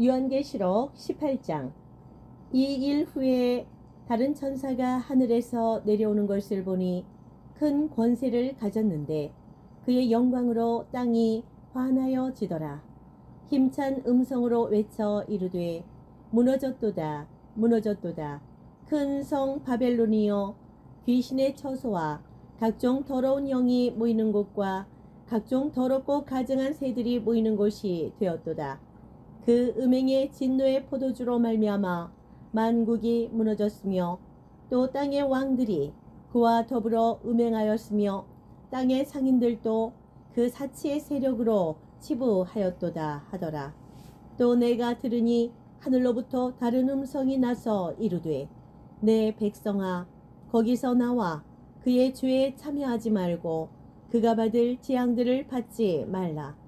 요한계시록 18장 이 일 후에 다른 천사가 하늘에서 내려오는 것을 보니 큰 권세를 가졌는데 그의 영광으로 땅이 환하여 지더라. 힘찬 음성으로 외쳐 이르되 무너졌도다 무너졌도다 큰 성 바벨론이여 귀신의 처소와 각종 더러운 영이 모이는 곳과 각종 더럽고 가증한 새들이 모이는 곳이 되었도다. 그 음행의 진노의 포도주로 말미암아 만국이 무너졌으며 또 땅의 왕들이 그와 더불어 음행하였으며 땅의 상인들도 그 사치의 세력으로 치부하였도다 하더라. 또 내가 들으니 하늘로부터 다른 음성이 나서 이르되 내 백성아 거기서 나와 그의 죄에 참여하지 말고 그가 받을 재앙들을 받지 말라.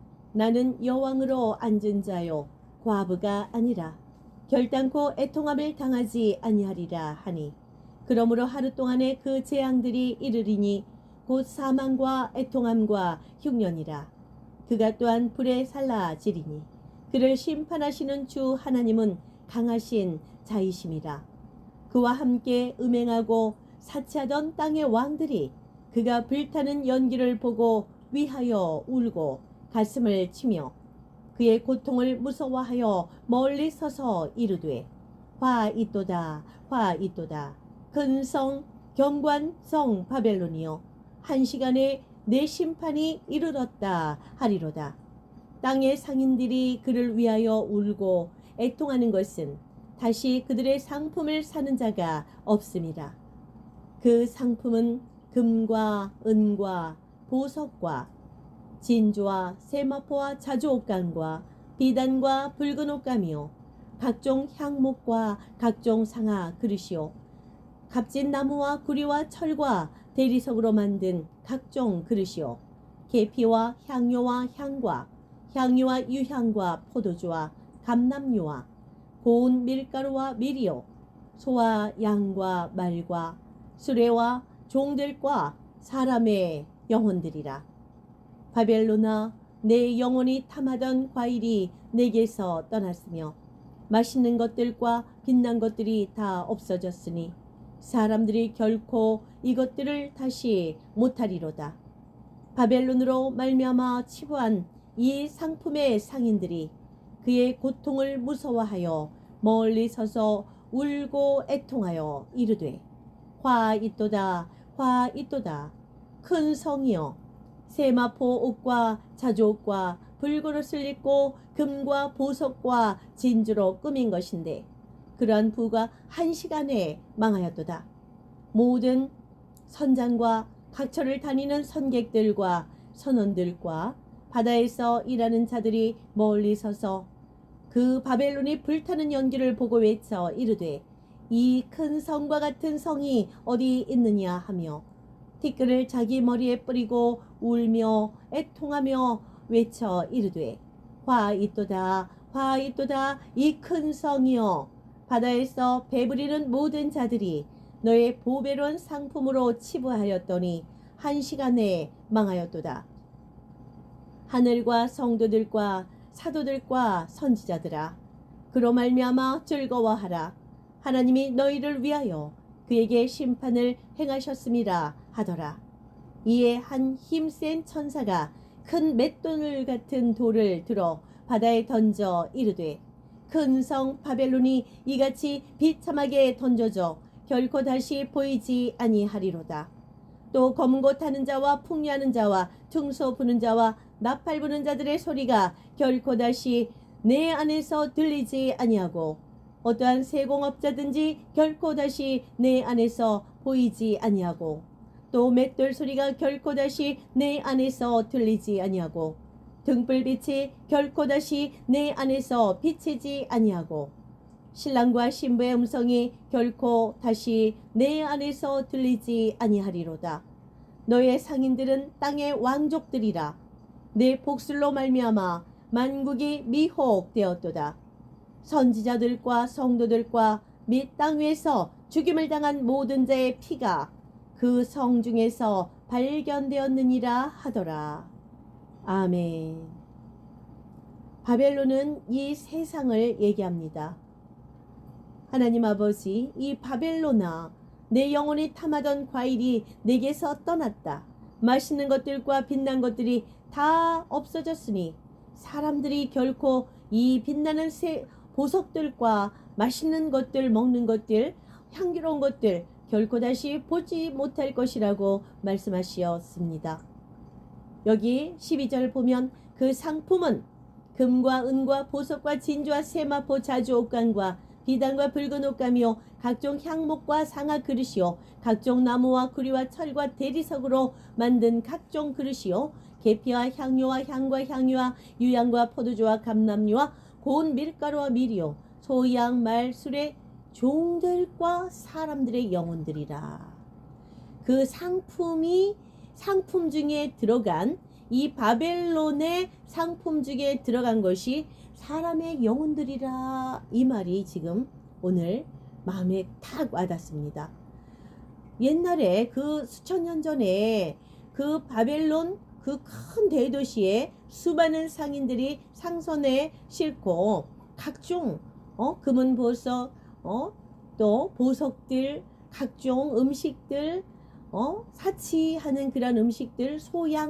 나는 여왕으로 앉은 자요 과부가 아니라 결단코 애통함을 당하지 아니하리라 하니. 그러므로 하루 동안에 그 재앙들이 이르리니 곧 사망과 애통함과 흉년이라. 그가 또한 불에 살라지리니 그를 심판하시는 주 하나님은 강하신 자이심이라. 그와 함께 음행하고 사치하던 땅의 왕들이 그가 불타는 연기를 보고 위하여 울고 가슴을 치며 그의 고통을 무서워하여 멀리 서서 이르되 화 있도다 화 있도다. 큰 성 경관 성 바벨론이여 한 시간에 내 심판이 이르렀다 하리로다. 땅의 상인들이 그를 위하여 울고 애통하는 것은 다시 그들의 상품을 사는 자가 없음이라. 그 상품은 금과 은과 보석과 진주와 세마포와 자주옷감과 비단과 붉은 옷감이요. 각종 향목과 각종 상아 그릇이요. 값진 나무와 구리와 철과 대리석으로 만든 각종 그릇이요. 계피와 향료와 향과 향유와 유향과 포도주와 감람유와 고운 밀가루와 밀이요. 소와 양과 말과 수레와 종들과 사람의 영혼들이라 바벨로나 내 영혼이 탐하던 과일이 내게서 떠났으며 맛있는 것들과 빛난 것들이 다 없어졌으니 사람들이 결코 이것들을 다시 못하리로다. 바벨론으로 말미암아 치부한 이 상품의 상인들이 그의 고통을 무서워하여 멀리 서서 울고 애통하여 이르되 화 있도다 화 있도다 큰 성이여 세마포 옷과 자주옷과 불그릇을 입고 금과 보석과 진주로 꾸민 것인데 그러한 부가 한 시간에 망하였도다. 모든 선장과 각처를 다니는 선객들과 선원들과 바다에서 일하는 자들이 멀리 서서 그 바벨론이 불타는 연기를 보고 외쳐 이르되 이 큰 성과 같은 성이 어디 있느냐 하며 티끌을 자기 머리에 뿌리고 울며 애통하며 외쳐 이르되 화 있도다 화 있도다 이 큰 성이여. 바다에서 배부리는 모든 자들이 너의 보배로운 상품으로 치부하였더니 한 시간에 망하였도다. 하늘과 성도들과 사도들과 선지자들아 그로 말미암아 즐거워하라. 하나님이 너희를 위하여 그에게 심판을 행하셨음이라 하더라. 이에 한 힘센 천사가 큰 맷돌 같은 돌을 들어 바다에 던져 이르되 큰 성 바벨론이 이같이 비참하게 던져져 결코 다시 보이지 아니하리로다. 또 검은 곳 타는 자와 풍류하는 자와 퉁소 부는 자와 나팔 부는 자들의 소리가 결코 다시 내 안에서 들리지 아니하고 어떠한 세공업자든지 결코 다시 내 안에서 보이지 아니하고 또 맷돌 소리가 결코 다시 내 안에서 들리지 아니하고 등불빛이 결코 다시 내 안에서 비치지 아니하고 신랑과 신부의 음성이 결코 다시 내 안에서 들리지 아니하리로다. 너의 상인들은 땅의 왕족들이라. 내 복술로 말미암아 만국이 미혹되었도다. 선지자들과 성도들과 및 땅 위에서 죽임을 당한 모든 자의 피가 그 성 중에서 발견되었느니라 하더라. 아멘. 바벨론은 이 세상을 얘기합니다. 하나님 아버지, 이 바벨론아, 내 영혼이 탐하던 과일이 내게서 떠났다. 맛있는 것들과 빛난 것들이 다 없어졌으니 사람들이 결코 이 빛나는 새 보석들과 맛있는 것들, 먹는 것들, 향기로운 것들 결코 다시 보지 못할 것이라고 말씀하시었습니다. 여기 12절 보면 그 상품은 금과 은과 보석과 진주와 세마포 자주 옷감과 비단과 붉은 옷감이요 각종 향목과 상아 그릇이요 각종 나무와 구리와 철과 대리석으로 만든 각종 그릇이요 계피와 향료와 향과 향유와 유향과 포도주와 감람류와 고운 밀가루와 밀이요 소양 말 술의 종들과 사람들의 영혼들이라 그 상품이 상품 중에 들어간 이 바벨론의 상품 중에 들어간 것이 사람의 영혼들이라 이 말이 지금 오늘 마음에 탁 와닿습니다. 옛날에 그 수천 년 전에 그 바벨론 그 큰 대도시에 수많은 상인들이 상선에 싣고 각종 어 금은 보석 어 또 보석들 각종 음식들 어 사치하는 그런 음식들 소양